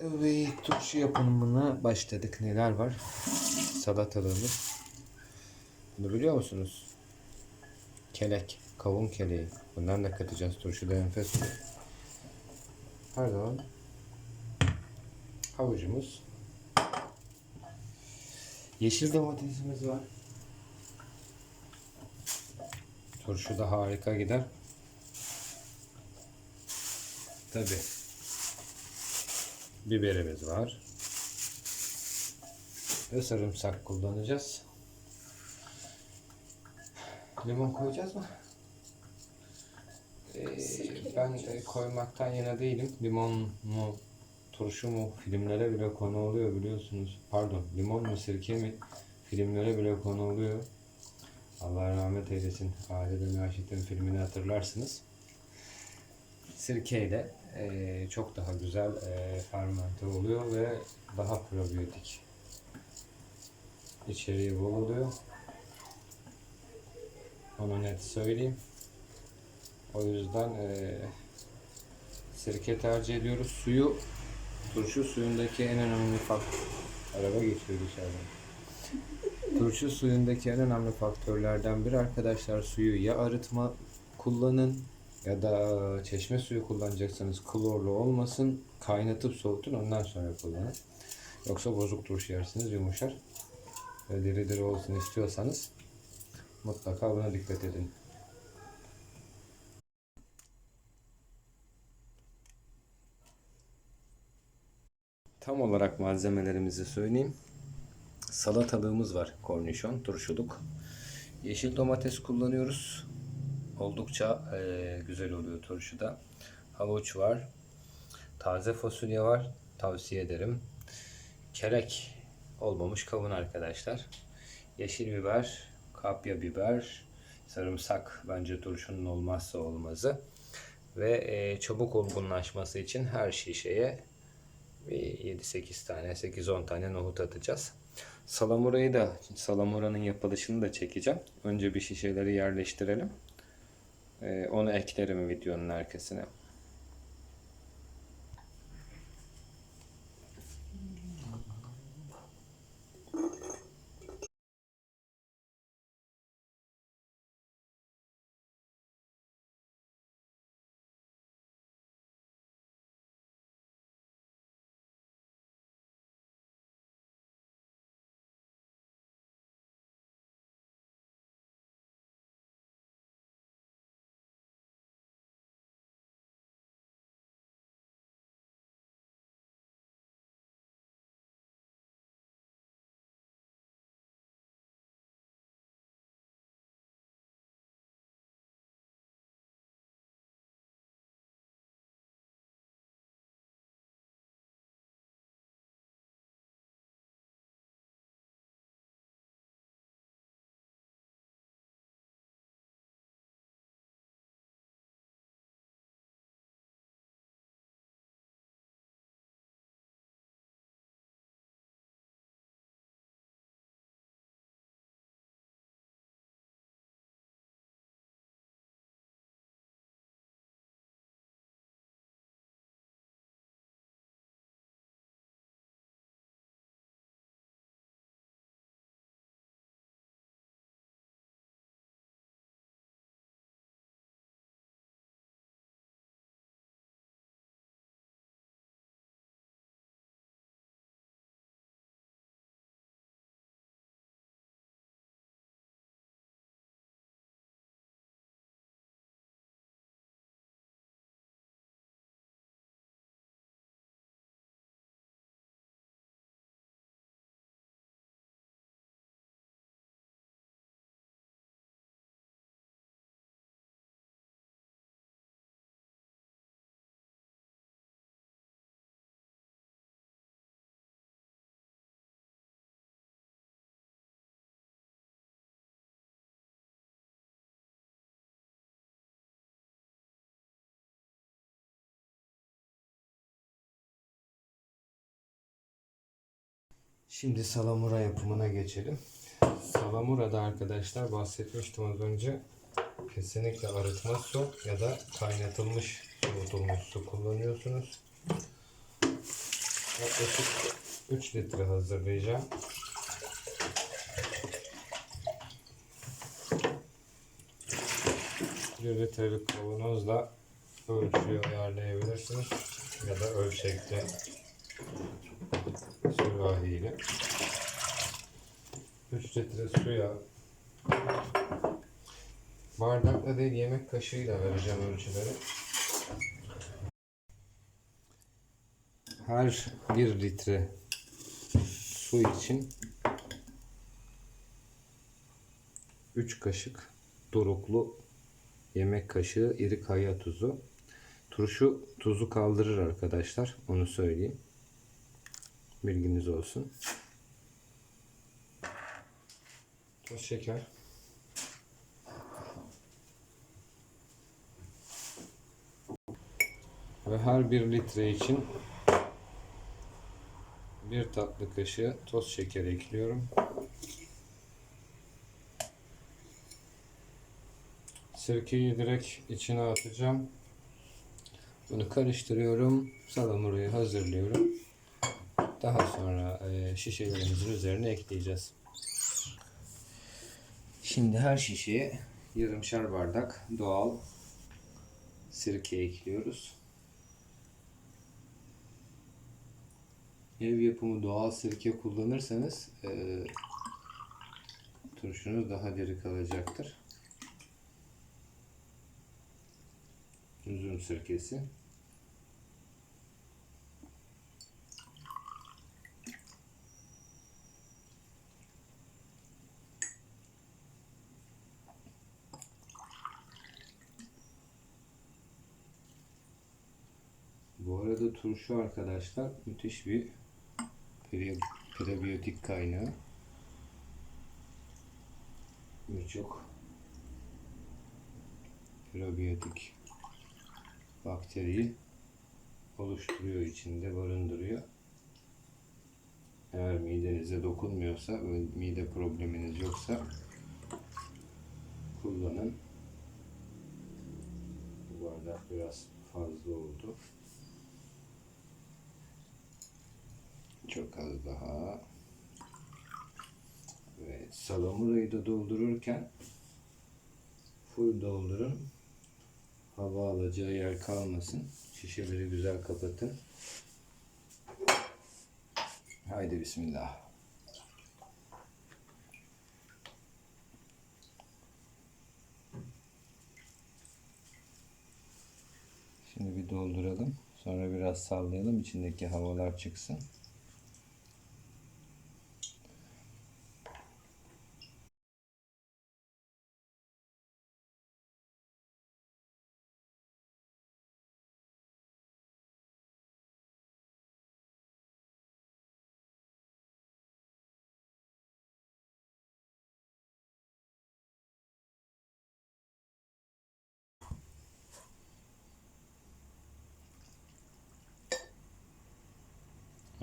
Evet, turşu yapımına başladık. Neler var? Salatalığımız. Bunu biliyor musunuz? Kelek, kavun keleği. Bundan da katacağız. Turşuda enfes olur. Pardon. Havucumuz. Yeşil domatesimiz var. Turşu da harika gider. Tabi. Biberimiz var. Ve sarımsak kullanacağız. Limon koyacağız mı? Ee, ben e, koymaktan yana değilim. Limon mu, turşu mu filmlere bile konu oluyor biliyorsunuz. Pardon, limon mu, sirke mi filmlere bile konu oluyor. Allah rahmet eylesin. Adile Naşit'in filmini hatırlarsınız. Sirkeyle e, çok daha güzel e, fermente oluyor ve daha probiyotik. İçeriği bol oluyor. Onu net söyleyeyim. O yüzden e, sirke tercih ediyoruz. Suyu, turşu suyundaki en önemli faktör. Araba geçiyor dışarıdan. Turşu suyundaki en önemli faktörlerden biri arkadaşlar suyu ya arıtma kullanın ya da çeşme suyu kullanacaksanız klorlu olmasın. Kaynatıp soğutun ondan sonra kullanın. Yoksa bozuk turşu yersiniz yumuşar. Ve diri diri olsun istiyorsanız mutlaka buna dikkat edin. Tam olarak malzemelerimizi söyleyeyim. Salatalığımız var. Kornişon, turşuluk. Yeşil domates kullanıyoruz. Oldukça eee, güzel oluyor turşuda. Havuç var. Taze fasulye var. Tavsiye ederim. Kelek olmamış kavun arkadaşlar. Yeşil biber, kapya biber, sarımsak bence turşunun olmazsa olmazı. Ve eee, çabuk olgunlaşması için her şişeye bir 7-8 tane, 8-10 tane nohut atacağız. Salamurayı da, salamuranın yapılışını da çekeceğim. Önce bir şişeleri yerleştirelim. Ee, onu eklerim videonun arkasına. Şimdi salamura yapımına geçelim. Salamura'da arkadaşlar bahsetmiştim az önce. Kesinlikle arıtma su ya da kaynatılmış soğutulmuş su kullanıyorsunuz. yaklaşık 3 litre hazırlayacağım. Bir litrelik kavanozla ölçüyü ayarlayabilirsiniz. Ya da ölçekte sürahiyle. 3 litre suya bardakla değil yemek kaşığıyla vereceğim ölçüleri. Her 1 litre su için 3 kaşık doruklu yemek kaşığı iri kaya tuzu. Turşu tuzu kaldırır arkadaşlar. Onu söyleyeyim. Bilginiz olsun. Toz şeker. Ve her bir litre için bir tatlı kaşığı toz şeker ekliyorum. Sirkeyi direkt içine atacağım. Bunu karıştırıyorum. Salamurayı hazırlıyorum. Daha sonra e, şişelerimizin üzerine ekleyeceğiz. Şimdi her şişeye yarımşar bardak doğal sirke ekliyoruz. Ev yapımı doğal sirke kullanırsanız e, turşunuz daha diri kalacaktır. Üzüm sirkesi. Bu arada turşu arkadaşlar müthiş bir pre- prebiyotik kaynağı. Birçok prebiyotik bakteriyi oluşturuyor içinde barındırıyor. Eğer midenize dokunmuyorsa ve mide probleminiz yoksa kullanın. Bu bardak biraz fazla oldu. Çok az daha. Evet, salamurayı da doldururken full doldurun. Hava alacağı yer kalmasın. Şişeleri güzel kapatın. Haydi bismillah. Şimdi bir dolduralım. Sonra biraz sallayalım. içindeki havalar çıksın.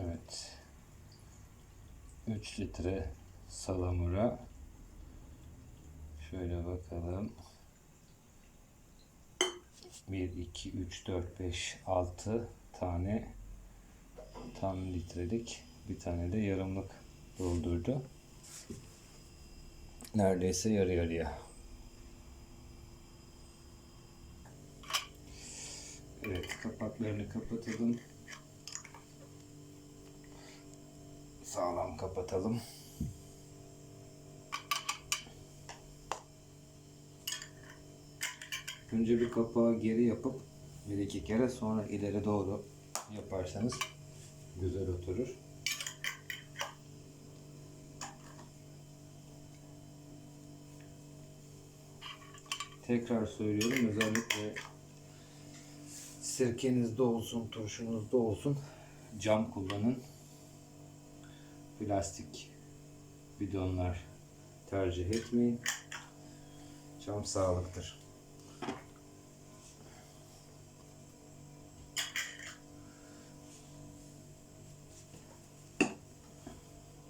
Evet. 3 litre salamura. Şöyle bakalım. 1, 2, 3, 4, 5, 6 tane tam litrelik bir tane de yarımlık doldurdu. Neredeyse yarı yarıya. Evet kapaklarını kapatalım. Kapatalım. Önce bir kapağı geri yapıp bir iki kere sonra ileri doğru yaparsanız güzel oturur. Tekrar söylüyorum özellikle sirkenizde olsun, turşunuzda olsun cam kullanın. Plastik bidonlar tercih etmeyin. Cam sağlıktır.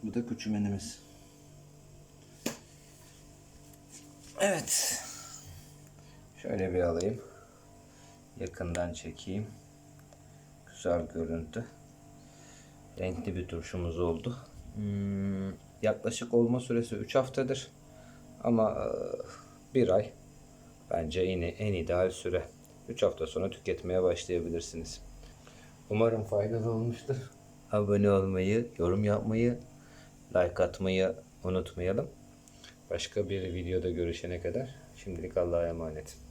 Bu da küçümenimiz. Evet. Şöyle bir alayım. Yakından çekeyim. Güzel görüntü. Renkli bir turşumuz oldu. Hmm, yaklaşık olma süresi 3 haftadır. Ama e, bir ay bence yine en ideal süre. 3 hafta sonra tüketmeye başlayabilirsiniz. Umarım faydalı olmuştur. Abone olmayı, yorum yapmayı, like atmayı unutmayalım. Başka bir videoda görüşene kadar şimdilik Allah'a emanet.